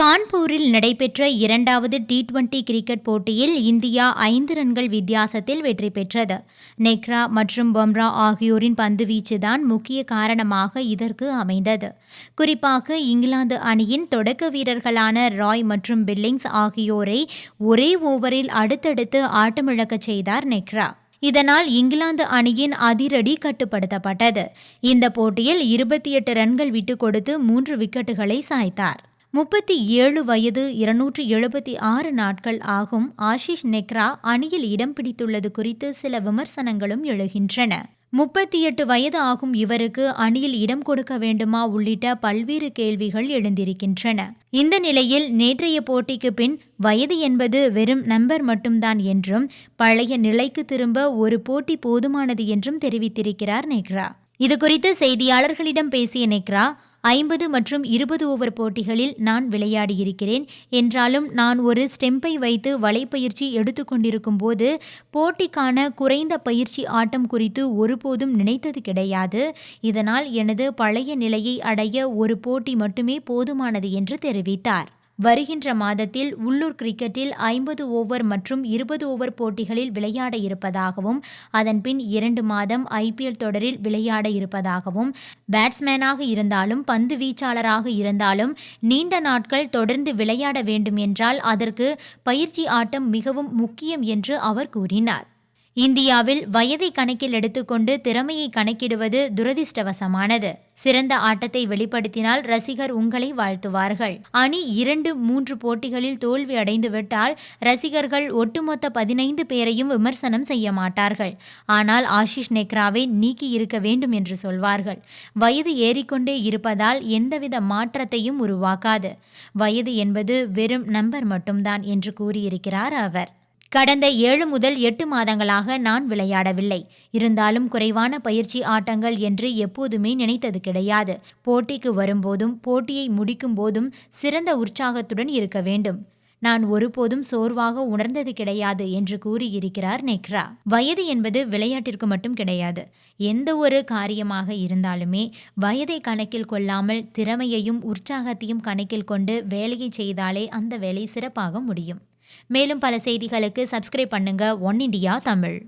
கான்பூரில் நடைபெற்ற இரண்டாவது டி டுவெண்டி கிரிக்கெட் போட்டியில் இந்தியா ஐந்து ரன்கள் வித்தியாசத்தில் வெற்றி பெற்றது. நெக்ரா மற்றும் பம்ரா ஆகியோரின் பந்துவீச்சுதான் முக்கிய காரணமாக இதற்கு அமைந்தது. குறிப்பாக இங்கிலாந்து அணியின் தொடக்க வீரர்களான ராய் மற்றும் பில்லிங்ஸ் ஆகியோரை ஒரே ஓவரில் அடுத்தடுத்து ஆட்டமிழக்கச் செய்தார் நெக்ரா. இதனால் இங்கிலாந்து அணியின் அதிரடி கட்டுப்படுத்தப்பட்டது. இந்த போட்டியில் இருபத்தி எட்டு ரன்கள் விட்டு கொடுத்து மூன்று விக்கெட்டுகளை சாய்த்தார். முப்பத்தி ஏழு வயது இருநூற்று எழுபத்தி ஆறு நாட்கள் ஆகும் ஆஷிஷ் நெக்ரா அணியில் இடம் பிடித்துள்ளது குறித்து சில விமர்சனங்களும் எழுகின்றன. முப்பத்தி எட்டு வயது ஆகும் இவருக்கு அணியில் இடம் கொடுக்க வேண்டுமா உள்ளிட்ட பல்வேறு கேள்விகள் எழுந்திருக்கின்றன. இந்த நிலையில் நேற்றைய போட்டிக்கு பின் வயது என்பது வெறும் நம்பர் மட்டும்தான் என்றும் பழைய நிலைக்கு திரும்ப ஒரு போட்டி போதுமானது என்றும் தெரிவித்திருக்கிறார் நெக்ரா. இதுகுறித்து செய்தியாளர்களிடம் பேசிய நெக்ரா ஐம்பது மற்றும் இருபது ஓவர் போட்டிகளில் நான் விளையாடியிருக்கிறேன். என்றாலும் நான் ஒரு ஸ்டெம்பை வைத்து வலைப்பயிற்சி எடுத்துக்கொண்டிருக்கும் போது போட்டிக்கான குறைந்த பயிற்சி ஆட்டம் குறித்து ஒருபோதும் நினைத்தது கிடையாது. இதனால் எனது பழைய நிலையை அடைய ஒரு போட்டி மட்டுமே போதுமானது என்று தெரிவித்தார். வருகின்ற மாதத்தில் உள்ளூர் கிரிக்கெட்டில் ஐம்பது ஓவர் மற்றும் இருபது ஓவர் போட்டிகளில் விளையாட இருப்பதாகவும் அதன்பின் இரண்டு மாதம் ஐபிஎல் தொடரில் விளையாட இருப்பதாகவும் பேட்ஸ்மேனாக இருந்தாலும் பந்து வீச்சாளராக இருந்தாலும் நீண்ட நாட்கள் தொடர்ந்து விளையாட வேண்டும் என்றால் அதற்கு பயிற்சி ஆட்டம் மிகவும் முக்கியம் என்று அவர் கூறினார். இந்தியாவில் வயதை கணக்கில் எடுத்துக்கொண்டு திறமையை கணக்கிடுவது துரதிர்ஷ்டவசமானது. சிறந்த ஆட்டத்தை வெளிப்படுத்தினால் ரசிகர் உங்களை வாழ்த்துவார்கள். அணி இரண்டு மூன்று போட்டிகளில் தோல்வி அடைந்துவிட்டால் ரசிகர்கள் ஒட்டுமொத்த பதினைந்து பேரையும் விமர்சனம் செய்ய மாட்டார்கள். ஆனால் ஆஷிஷ் நெக்ராவை நீக்கி இருக்க வேண்டும் என்று சொல்வார்கள். வயது ஏறிக்கொண்டே இருப்பதால் எந்தவித மாற்றத்தையும் உருவாக்காது. வயது என்பது வெறும் நம்பர் மட்டும்தான் என்று கூறியிருக்கிறார் அவர். கடந்த ஏழு முதல் எட்டு மாதங்களாக நான் விளையாடவில்லை. இருந்தாலும் குறைவான பயிற்சி ஆட்டங்கள் என்று எப்போதுமே நினைத்தது கிடையாது. போட்டிக்கு வரும்போதும் போட்டியை முடிக்கும் போதும் சிறந்த உற்சாகத்துடன் இருக்க வேண்டும். நான் ஒருபோதும் சோர்வாக உணர்ந்தது கிடையாது என்று கூறியிருக்கிறார் நெக்ரா. வயது என்பது விளையாட்டிற்கு மட்டும் கிடையாது. எந்த ஒரு காரியமாக இருந்தாலுமே வயதை கணக்கில் கொள்ளாமல் திறமையையும் உற்சாகத்தையும் கணக்கில் கொண்டு வேலையை செய்தாலே அந்த வேலை சிறப்பாக முடியும். மேலும் பல செய்திகளுக்கு சப்ஸ்கிரைப் பண்ணுங்க ஒன் இண்டியா தமிழ்.